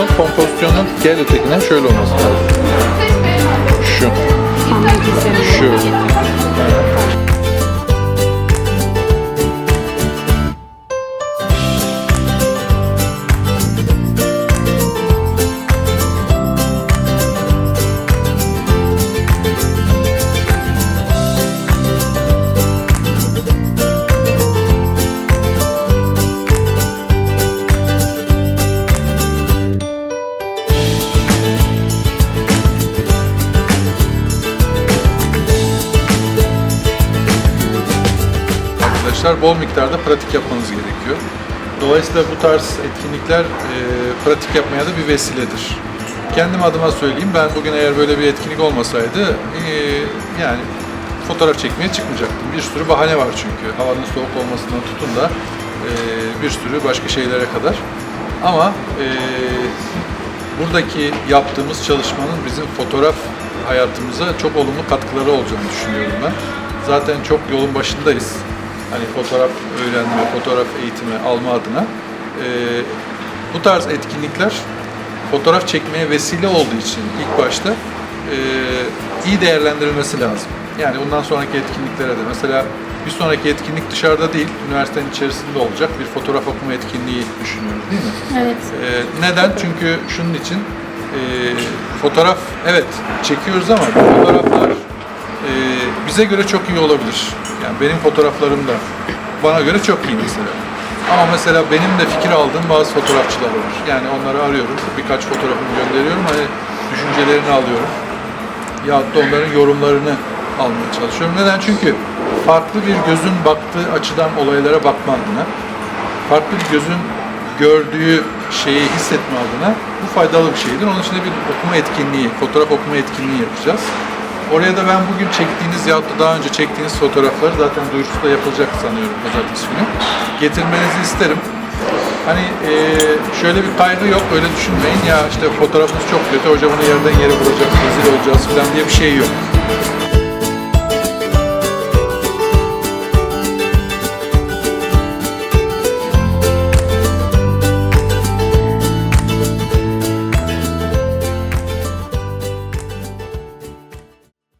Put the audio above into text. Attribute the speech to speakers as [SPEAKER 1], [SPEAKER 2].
[SPEAKER 1] bunun kompozisyonun diğer ötekine şöyle olması lazım. Şu. Şöyle. Arkadaşlar bol miktarda pratik yapmanız gerekiyor. Dolayısıyla bu tarz etkinlikler e, pratik yapmaya da bir vesiledir. Kendim adıma söyleyeyim, ben bugün eğer böyle bir etkinlik olmasaydı e, yani fotoğraf çekmeye çıkmayacaktım. Bir sürü bahane var çünkü. Havanın soğuk olmasından tutun da e, bir sürü başka şeylere kadar. Ama e, buradaki yaptığımız çalışmanın bizim fotoğraf hayatımıza çok olumlu katkıları olacağını düşünüyorum ben. Zaten çok yolun başındayız. Hani fotoğraf öğrenme, fotoğraf eğitimi alma adına. Ee, bu tarz etkinlikler fotoğraf çekmeye vesile olduğu için ilk başta e, iyi değerlendirilmesi lazım. Yani bundan sonraki etkinliklere de mesela bir sonraki etkinlik dışarıda değil, üniversitenin içerisinde olacak bir fotoğraf okuma etkinliği düşünüyoruz değil mi?
[SPEAKER 2] Evet.
[SPEAKER 1] Ee, neden? Çünkü şunun için e, fotoğraf evet çekiyoruz ama fotoğraflar e, bize göre çok iyi olabilir. Yani benim fotoğraflarım da bana göre çok iyi mesela. Ama mesela benim de fikir aldığım bazı fotoğrafçılar var. Yani onları arıyorum, birkaç fotoğrafımı gönderiyorum, hani düşüncelerini alıyorum. Ya da onların yorumlarını almaya çalışıyorum. Neden? Çünkü farklı bir gözün baktığı açıdan olaylara bakma adına, farklı bir gözün gördüğü şeyi hissetme adına bu faydalı bir şeydir. Onun için de bir okuma etkinliği, fotoğraf okuma etkinliği yapacağız. Oraya da ben bugün çektiğiniz ya da daha önce çektiğiniz fotoğrafları zaten duyurusu da yapılacak sanıyorum pazartesi günü. Getirmenizi isterim. Hani eee, şöyle bir kaygı yok, öyle düşünmeyin ya işte fotoğrafınız çok kötü, hoca bunu yerden yere vuracak, rezil olacağız falan diye bir şey yok.